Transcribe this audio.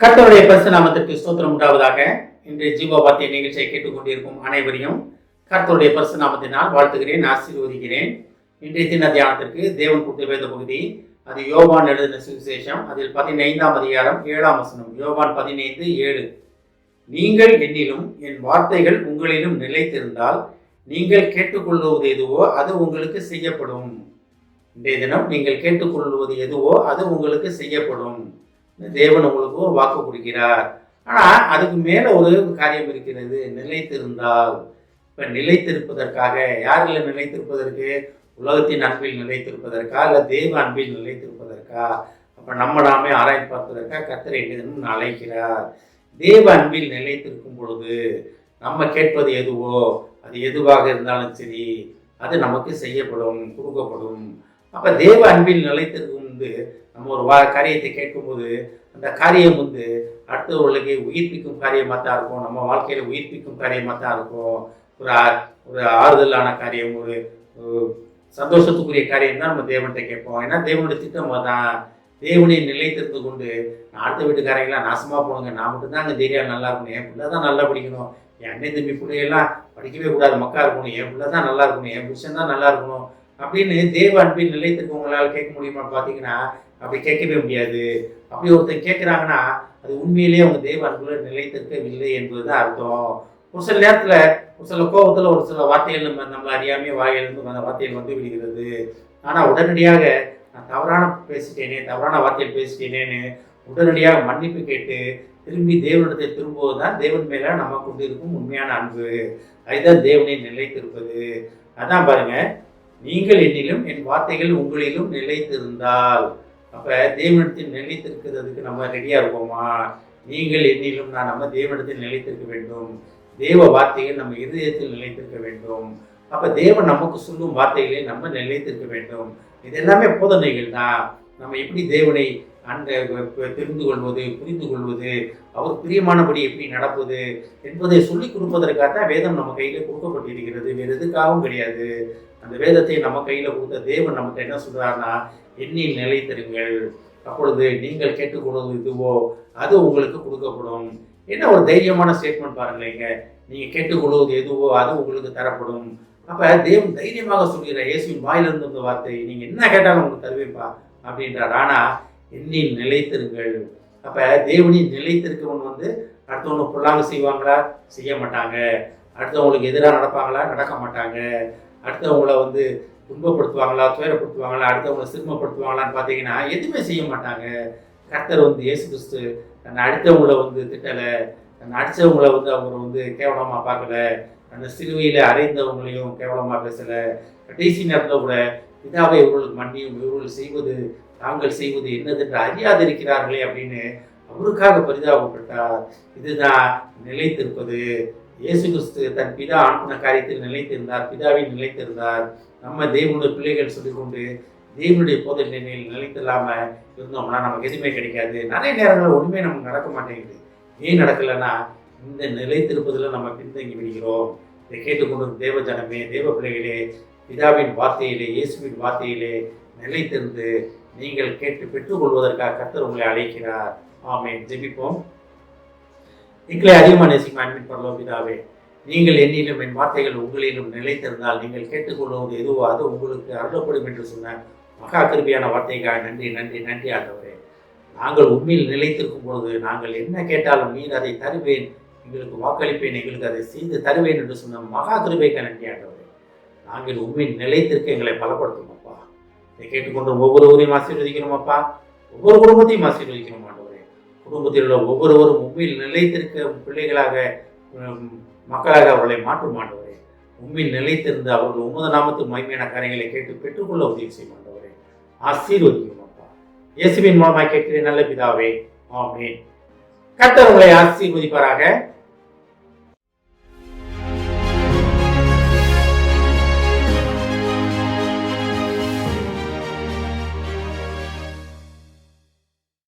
கத்தருடைய பரிசு நாமத்திற்கு ஸ்தோத்திரம் உண்டாவதாக. இன்றைய ஜீவோபாத்திய நிகழ்ச்சியை கேட்டுக்கொண்டிருக்கும் அனைவரையும் கர்த்தருடைய பரிசு நாமத்தினால் வாழ்த்துகிறேன் ஆசீர்வதிக்கிறேன். இன்றைய தின தியானத்திற்கு தேவன் கொடுத்த வேத பகுதி அது யோவான் எழுதின சுவிசேஷம் அதில் பதினைந்தாம் அதிகாரம் ஏழாம் வசனம். யோவான் பதினைந்து ஏழு. நீங்கள் என்னிலும் என் வார்த்தைகள் உங்களிலும் நிலைத்திருந்தால் நீங்கள் கேட்டுக்கொள்வது எதுவோ அது உங்களுக்கு செய்யப்படும். இன்றைய தினம் நீங்கள் கேட்டுக்கொள்வது எதுவோ அது உங்களுக்கு செய்யப்படும். தேவன் உங்களுக்கு ஒரு வாக்கு கொடுக்கிறார். ஆனால் அதுக்கு மேலே ஒரு காரியம் இருக்கிறது நிலைத்திருந்தால். இப்போ நிலைத்திருப்பதற்காக யாரில் நிலைத்திருப்பதற்கு? உலகத்தின் அன்பில் நிலைத்திருப்பதற்கா? இல்லை தேவ அன்பில் நிலைத்திருப்பதற்கா? அப்போ நம்ம நாமே ஆராய்ந்து பார்ப்பதற்கா? கத்தரை என்று அழைக்கிறார். தேவ அன்பில் நிலைத்திருக்கும் பொழுது நம்ம கேட்பது எதுவோ அது எதுவாக இருந்தாலும் சரி அது நமக்கு செய்யப்படும் கொடுக்கப்படும். அப்போ தேவ அன்பில் நிலைத்திருக்கும் வந்து நம்ம ஒரு வா காரியத்தை கேட்கும்போது அந்த காரியம் வந்து அடுத்தவர்களுக்கு உயிர்ப்பிக்கும் காரியமாக தான் இருக்கும். நம்ம வாழ்க்கையில் உயிர்ப்பிக்கும் காரியமாக தான் இருக்கும். ஒரு ஒரு ஆறுதலான காரியம் ஒரு சந்தோஷத்துக்குரிய காரியம் தான் நம்ம தேவன்கிட்ட கேட்போம். ஏன்னா தேவனுடைய திட்டம் தான் தேவனை நிலைத்திருந்து கொண்டு நான் அடுத்த வீட்டுக்காரங்களாம் நாசமாக போனுங்க நான் மட்டும்தான் அங்கே தைரியம் நல்லா இருக்கணும். என் பிள்ளை தான் நல்லா படிக்கணும். என் அண்ணன் தம்பி பிள்ளையெல்லாம் படிக்கவே கூடாது மக்கா இருக்கணும். என் பிள்ளை தான் நல்லா இருக்கணும். என் புருஷன் தான் நல்லா இருக்கணும். அப்படின்னு தேவ அன்பின் நிலையத்துக்கு உங்களால் கேட்க முடியுமா? பார்த்தீங்கன்னா அப்படி கேட்கவே முடியாது. அப்படி ஒருத்தர் கேட்குறாங்கன்னா அது உண்மையிலேயே அவங்க தேவ அன்புல நிலைத்திருக்கவில்லை என்பதுதான் அர்த்தம். ஒரு சில நேரத்தில் ஒரு சில கோபத்தில் ஒரு சில வார்த்தைகள் நம்ம நம்மளை அறியாமே வாயிலிருந்து அந்த வார்த்தைகள் வந்து விடுகிறது. ஆனால் உடனடியாக நான் தவறான பேசிட்டேனே தவறான வார்த்தையில் பேசிட்டேனேன்னு உடனடியாக மன்னிப்பு கேட்டு திரும்பி தேவனிடத்தை திரும்புவது தான் தேவன் மேலே நம்ம கொண்டு இருக்கும் உண்மையான அன்பு. அதுதான் தேவனை நிலைத்திருப்பது. அதான் பாருங்கள் நீங்கள் என்னிலும் என் வார்த்தைகள் உங்களிலும் நிலைத்திருந்தால். அப்போ தேவனிடத்தில் நிலைத்திருக்கிறதுக்கு நம்ம ரெடியாக இருப்போமா? நீங்கள் என்னிலும் நான் நம்ம தேவனிடத்தில் நிலைத்திருக்க வேண்டும். தேவ வார்த்தைகள் நம்ம இருதயத்தில் நிலைத்திருக்க வேண்டும். அப்போ தேவன் நமக்கு சொல்லும் வார்த்தைகளை நம்ம நிலைத்திருக்க வேண்டும். இது எல்லாமே போதனைகள் தான். நம்ம எப்படி தேவனை அந்த தெரிந்து கொள்வது புரிந்து கொள்வது அவர் பிரியமானபடி எப்படி நடப்பது என்பதை சொல்லிக் கொடுப்பதற்காக தான் வேதம் நம்ம கையில் கொடுக்கப்பட்டிருக்கிறது. வேறு எதுக்காகவும் கிடையாது. அந்த வேதத்தை நம்ம கையில் கொடுத்த தேவன் நமக்கு என்ன சொல்கிறாருன்னா எண்ணில் நிலைத்திருங்கள் அப்பொழுது நீங்கள் கேட்டுக்கொள்வது இதுவோ அது உங்களுக்கு கொடுக்கப்படும். என்ன ஒரு தைரியமான ஸ்டேட்மெண்ட் பாருங்களேங்க நீங்கள் கேட்டுக்கொள்வது எதுவோ அது உங்களுக்கு தரப்படும். அப்போ தேவன் தைரியமாக சொல்கிற இயேசுவின் வாயிலிருந்து வந்த வார்த்தை நீங்கள் என்ன கேட்டாலும் உங்களுக்கு தருவேப்பா அப்படின்றார். ஆனால் எண்ணில் நிலைத்திருங்கள். அப்போ தேவனின் நிலைத்திருக்கவன் வந்து அடுத்தவங்க பொல்லாங்க செய்வாங்களா? செய்ய மாட்டாங்க. அடுத்தவங்களுக்கு எதிராக நடப்பாங்களா? நடக்க மாட்டாங்க. அடுத்தவங்கள வந்து துன்பப்படுத்துவாங்களா? துயரப்படுத்துவாங்களா? அடுத்தவங்களை சிரமப்படுத்துவாங்களான்னு பார்த்தீங்கன்னா எதுவுமே செய்ய மாட்டாங்க. கர்த்தர் வந்து இயேசு கிறிஸ்து தன்னை அடுத்தவங்கள வந்து திட்டலை. தன்னை அடித்தவங்களை வந்து அவர் வந்து கேவலமாக பார்க்கல. அந்த சிலுவையில் அறைந்தவங்களையும் கேவலமாக பேசலை. கடைசி நேரத்தில் கூட பிதாவை இவர்கள் மன்னியும் இவர்கள் செய்வது தாங்கள் செய்வது என்னதென்று அறியாதிருக்கிறார்களே அப்படின்னு அவருக்காக பரிதாபப்பட்டார். இதுதான் நிலைத்திருப்பது. இயேசு கிறிஸ்து தன் பிதா அனுப்பின காரியத்தில் நிலைத்திருந்தார் பிதாவில் நிலைத்திருந்தார். நம்ம தேவனுடைய பிள்ளைகள் சொல்லிக்கொண்டு தேவனுடைய போதனை நிலையில் நிலைத்தில்லாம இருந்தோம்னா நமக்கு எதுவுமே கிடைக்காது. நிறைய நேரங்கள் ஒன்றுமே நமக்கு நடக்க மாட்டேங்குது. ஏன் நடக்கலைன்னா இந்த நிலைத்திருப்பதில் நம்ம பின்தங்கி விடுகிறோம். இதை கேட்டுக்கொண்டு தேவ ஜனமே தேவ பிள்ளைகளே பிதாவின் வார்த்தையிலே இயேசுவின் வார்த்தையிலே நிலைத்திருந்து நீங்கள் கேட்டு பெற்றுக்கொள்வதற்காக கத்தர் உங்களை அழைக்கிறார். ஆமேன். ஜெபிப்போம். எங்களை அதிகமாக நேசிக்கும் அன்பின் பரலோ பிதாவே நீங்கள் என்னிலும் என் வார்த்தைகள் உங்களிலும் நிலைத்திருந்தால் நீங்கள் கேட்டுக்கொள்வது எதுவோ அது உங்களுக்கு அருளப்படும் என்று சொன்ன மகா கிருபியான வார்த்தைக்காக நன்றி நன்றி நன்றி ஆண்டவரே. நாங்கள் உண்மையில் நிலைத்திருக்கும் பொழுது நாங்கள் என்ன கேட்டாலும் நீர் அதை தருவேன் எங்களுக்கு வாக்களிப்பேன் எங்களுக்கு அதை செய்து தருவேன் என்று சொன்ன மகா கிருபைக்கு நன்றி ஆண்டவர். நாங்கள் உண்மையில் நிலைத்திருக்க எங்களை பலப்படுத்தும் அப்பா. இதை கேட்டுக்கொண்டு ஒவ்வொருவரையும் ஆசீர்வதிக்கிறோம் அப்பா. ஒவ்வொரு குடும்பத்தையும் ஆசீர்வதிக்கணும் ஆண்டவரே. குடும்பத்தில் உள்ள ஒவ்வொருவரும் உண்மையில் நிலைத்திருக்க பிள்ளைகளாக மக்களாக அவர்களை மாற்றும் ஆண்டவரே. உண்மையில் நிலைத்திருந்து அவர்கள் உமது நாமத்து மகிமையான காரியங்களை கேட்டு பெற்றுக்கொள்ள உதவி செய்யும் ஆண்டவரே. ஆசீர்வதிக்கணும் அப்பா. இயேசுவின் மூலமாக கேட்கிறேன் நல்ல பிதாவே. ஆமே கர்த்தர் உங்களை ஆசீர்வதிப்பாராக.